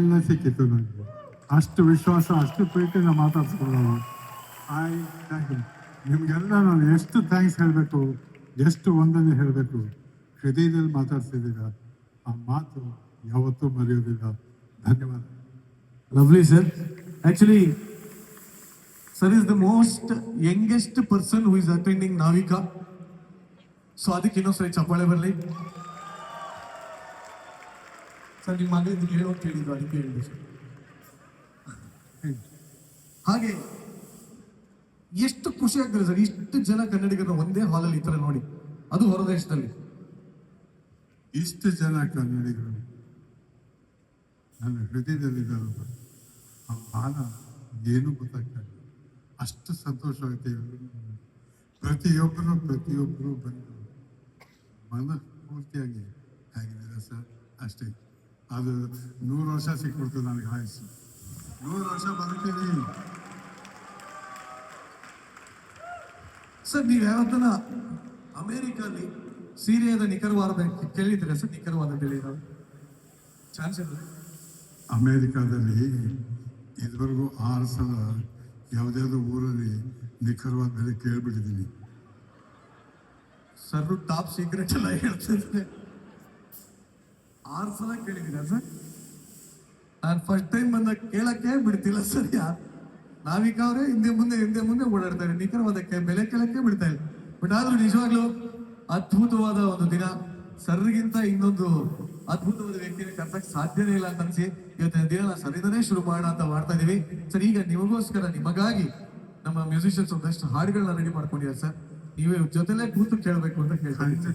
ಇಲ್ಲ ಸಿಕ್ಕಿತ್ತು ನನಗೆ ಅಷ್ಟು ವಿಶ್ವಾಸ, ಅಷ್ಟು ಪ್ರೀತಿಯಿಂದ ಮಾತಾಡ್ಸ್ಕೊಳ್ಳೋಣ. ಐ ಥ್ಯಾಂಕ್ ಯು ನಿಮಗೆಲ್ಲ ನಾನು ಎಷ್ಟು ಥ್ಯಾಂಕ್ಸ್ ಹೇಳಬೇಕು, ಎಷ್ಟು ವಂದನೆ ಹೇಳಬೇಕು, ಹೃದಯದಲ್ಲಿ ಮಾತಾಡ್ಸಿದ್ದೀರಾ? ಆ ಮಾತು ಯಾವತ್ತೂ ಮರೆಯೋದಿಲ್ಲ. ಧನ್ಯವಾದ. Lovely sir actually sir is the most youngest person who is attending Navika so ಅದಕ್ಕೆ ಇನ್ನೊಂದ್ಸರಿ ಚಪ್ಪಾಳೆ ಬರಲಿ. ಸರ್, ನಿಮ್ಮ ಹೇಳೋ ಕೇಳಿದ್ರು ಅದಕ್ಕೆ ಹೇಳಿದ್ರು ಸರ್. ಹಾಗೆ ಎಷ್ಟು ಖುಷಿ ಆಗ್ತದೆ ಸರ್, ಇಷ್ಟು ಜನ ಕನ್ನಡಿಗರನ್ನ ಒಂದೇ ಹಾಲಲ್ಲಿ ಈ ಥರ ನೋಡಿ. ಅದು ಹೊರದೇಶದಲ್ಲಿ. ಇಷ್ಟು ಜನ ಕನ್ನಡಿಗರು ನನ್ನ ಹೃದಯದಲ್ಲಿದ್ದಾರೆ ಆ ಭಾನ ಏನೂ ಗೊತ್ತಾಗ್ತಾ ಇಲ್ಲ. ಅಷ್ಟು ಸಂತೋಷವಾಗುತ್ತೆ ಪ್ರತಿಯೊಬ್ಬರು ಪ್ರತಿಯೊಬ್ಬರು ಬಂದು ಮನಸ್ಫೂರ್ತಿಯಾಗಿ ಹೇಗಿದ್ದೀರಾ ಸರ್? ಅಷ್ಟೇ. ಅದು ನೂರು ವರ್ಷ ಸಿಕ್ಬಿಡ್ತು ನನಗೆ ಆಯಸ್ಸು ನೂರು ವರ್ಷ ಬದುಕಿದ್ದೀನಿ. ಸರ್, ನೀವು ಯಾವತ್ತನ ಅಮೇರಿಕಲ್ಲಿ ಸೀರಿಯಾದ ನಿಖರವಾದ ಕೇಳಿದ್ರೆ ಸರ್, ನಿಖರವಾದ ಕೇಳಿದ್ರು ಚಾನ್ಸ್ ಇಲ್ಲ ಅಮೇರಿಕಾದಲ್ಲಿ ಇದುವರೆಗೂ ಆರು ಸಲ ಊರಲ್ಲಿ ನಿಖರವಾದ ಬೆಲೆ ಕೇಳ್ಬಿಟ್ಟಿದ್ದೀನಿ. ಸರ್, ಟಾಪ್ ಸೀಕ್ರೆಟ್ ಎಲ್ಲ ಹೇಳ್ತಿದ್ರೆ ಆರು ಸಲ ಕೇಳಿದ್ದೀರಾ ಸರ್? ನಾನು ಫಸ್ಟ್ ಟೈಮ್ ಬಂದಾಗ ಕೇಳಕ್ಕೆ ಬಿಡ್ತಿಲ್ಲ ಸರ್ ಯಾರು ನಾವೀಗ ಅವರೇ ಹಿಂದೆ ಮುಂದೆ ಹಿಂದೆ ಮುಂದೆ ಓಡಾಡ್ತಾರೆ ನಿಖರವಾದಕ್ಕೆ ಬೆಲೆ ಕೇಳಕ್ಕೆ ಬಿಡ್ತಾ ಇಲ್ಲ. ಬಟ್ ಆದ್ರೂ ನಿಜವಾಗ್ಲೂ ಅದ್ಭುತವಾದ ಒಂದು ದಿನ. ಸರ್ಗಿಂತ ಇನ್ನೊಂದು ಅದ್ಭುತವಾದ ವ್ಯಕ್ತಿನ ಕರ್ತಕ್ಕೆ ಸಾಧ್ಯನೇ ಇಲ್ಲ ಅಂತ ಅನ್ಸಿ ಇವತ್ತಿನ ದಿನ ನಾವು ಸರಿದನೇ ಶುರು ಮಾಡೋಣ ಅಂತ ಮಾಡ್ತಾ ಇದೀವಿ ಸರ್ ಈಗ ನಿಮಗೋಸ್ಕರ ನಿಮಗಾಗಿ ನಮ್ಮ ಮ್ಯೂಸಿಷಿಯನ್ಸ್ ಒಂದಷ್ಟು ಹಾಡುಗಳನ್ನ ರೆಡಿ ಮಾಡ್ಕೊಂಡಿದ್ದಾರೆ ಸರ್. ನೀವೇ ಜೊತೆಲೇ ಕೂತು ಕೇಳಬೇಕು ಅಂತ ಖಂಡಿತ,